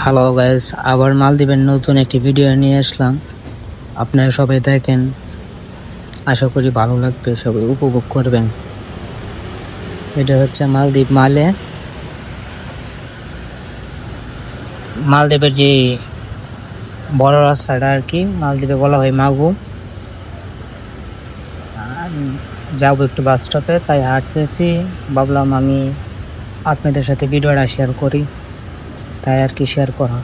Hello guys আবার মালদ্বীপের নতুন একটি ভিডিও নিয়ে আসলাম। আপনারা সবাই দেখেন। আশা করি ভালো লাগবে, সবাই উপভোগ করবেন। এটা হচ্ছে মালদ্বীপ মালে। মালদ্বীপের যে বড় রাস্তাটা আর কি, মালদ্বীপে বলা হয় মাগু। যাব একটু বাস স্টপে তাই হাঁটতেছি। ভাবলাম আমি আপনাদের সাথে ভিডিওটা শেয়ার করি। তাই আর কি শেয়ার করা।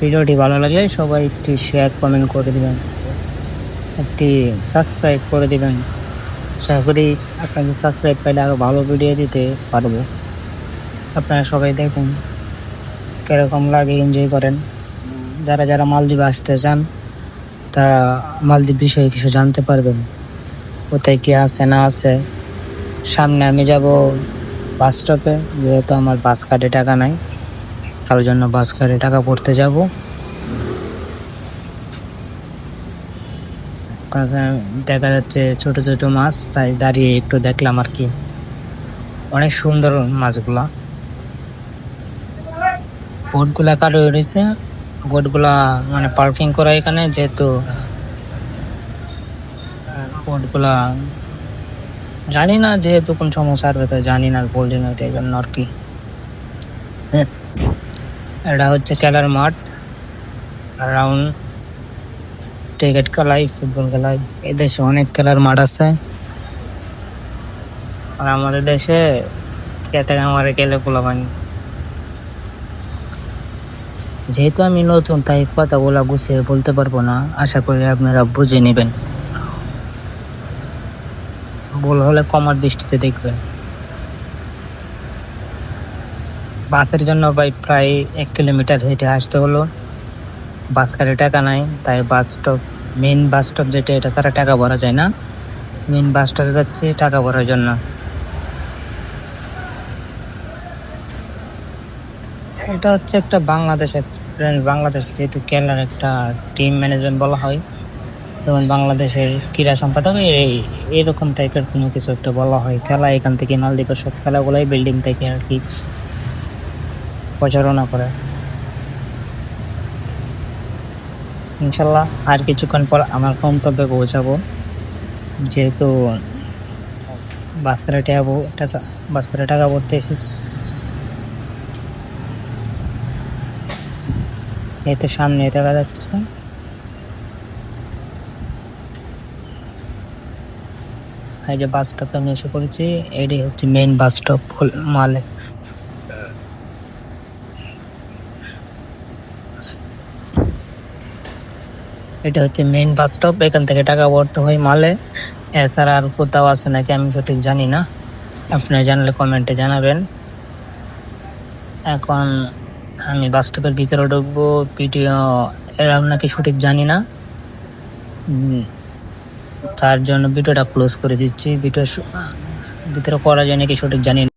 ভিডিওটি ভালো লাগলে সবাই একটি শেয়ার কমেন্ট করে দেবেন। একটি সাবস্ক্রাইব করে দেবেন। আশা করি আপনাদের সাবস্ক্রাইব পাইলে আরও ভালো ভিডিও দিতে পারব। আপনারা সবাই দেখুন কীরকম লাগে এনজয় করেন। যারা যারা মালদ্বীপে আসতে চান, তারা মালদ্বীপ বিষয়ে কিছু জানতে পারবেন। কোথায় কী আছে, না আছে। সামনে আমি যাব বাস স্টপে যেহেতু আমার বাস কার্ডে টাকা নাই তার জন্য বাস কার্ডে টাকা পড়তে যাব। দেখা যাচ্ছে ছোট ছোট মাছ, তাই দাঁড়িয়ে একটু দেখলাম আর কি। অনেক সুন্দর মাছগুলা। বোটগুলা কাটো রয়েছে। বোটগুলা মানে পার্কিং করা এখানে, যেহেতু, বোটগুলা জানি না যেহেতু কোন সমস্যা আসবে তো জানি না বলছি না এই জন্য আর কি এটা হচ্ছে খেলার মাঠ রাউন্ড ক্রিকেট খেলাই ফুটবল খেলাই। এই দেশে অনেক খেলার মাঠ আছে। আর আমাদের দেশে খেতে আমারে খেলে পোলা পানি যেহেতু আমি নতুন, তাই কথাগুলো গুছিয়ে বলতে পারব না। আশা করি আপনারা বুঝে নেবেন। ভুল হলে কমার দৃষ্টিতে দেখবেন। বাসের জন্য ভাই প্রায় এক কিলোমিটার হেঁটে আসতে হলো। বাস কারে টাকা নাই, তাই bus stop main bus stop যেটা, এটা ছাড়া টাকা ভরা যায় না। মেন বাস স্টপে যাচ্ছি, টাকা ভরার জন্য। এটা হচ্ছে একটা বাংলাদেশ এক্সপিরিয়েন্স বাংলাদেশ যেহেতু কেরালার একটা টিম ম্যানেজমেন্ট বলা হয়। যেমন বাংলাদেশের ক্রীড়া সম্পাদক এই- এরকম টাইপের কোনো কিছু একটা বলা হয়। খেলা এখান থেকে মালদ্বীপের সব খেলাগুলোই বিল্ডিং থেকে আর কি প্রচারণা করে। ইনশাল্লাহ আর কিছুক্ষণ পর আমার গন্তব্যে পৌঁছাবো। যেহেতু বাস করে টাকা বাস করে টাকা ভরতে এসেছি। এই তো সামনে দেখা যাচ্ছে। এই যে বাস স্টপে আমি এসে পড়েছি, এটাই হচ্ছে মেইন বাস স্টপ মালে। এটা হচ্ছে মেইন বাস স্টপ এখান থেকে টাকা ভরতে হয় মালে। এছাড়া আর কোথাও আছে নাকি আমি সঠিক জানি না। আপনারা জানলে কমেন্টে জানাবেন। এখন আমি বাস স্টপের ভিতরে ঢুকবো, ভিডিও এরকম নাকি সঠিক জানি না। তার জন্য ভিডিওটা ক্লোজ করে দিচ্ছি। ভিডিও ভিতরে করার জন্য কি সঠিক জানি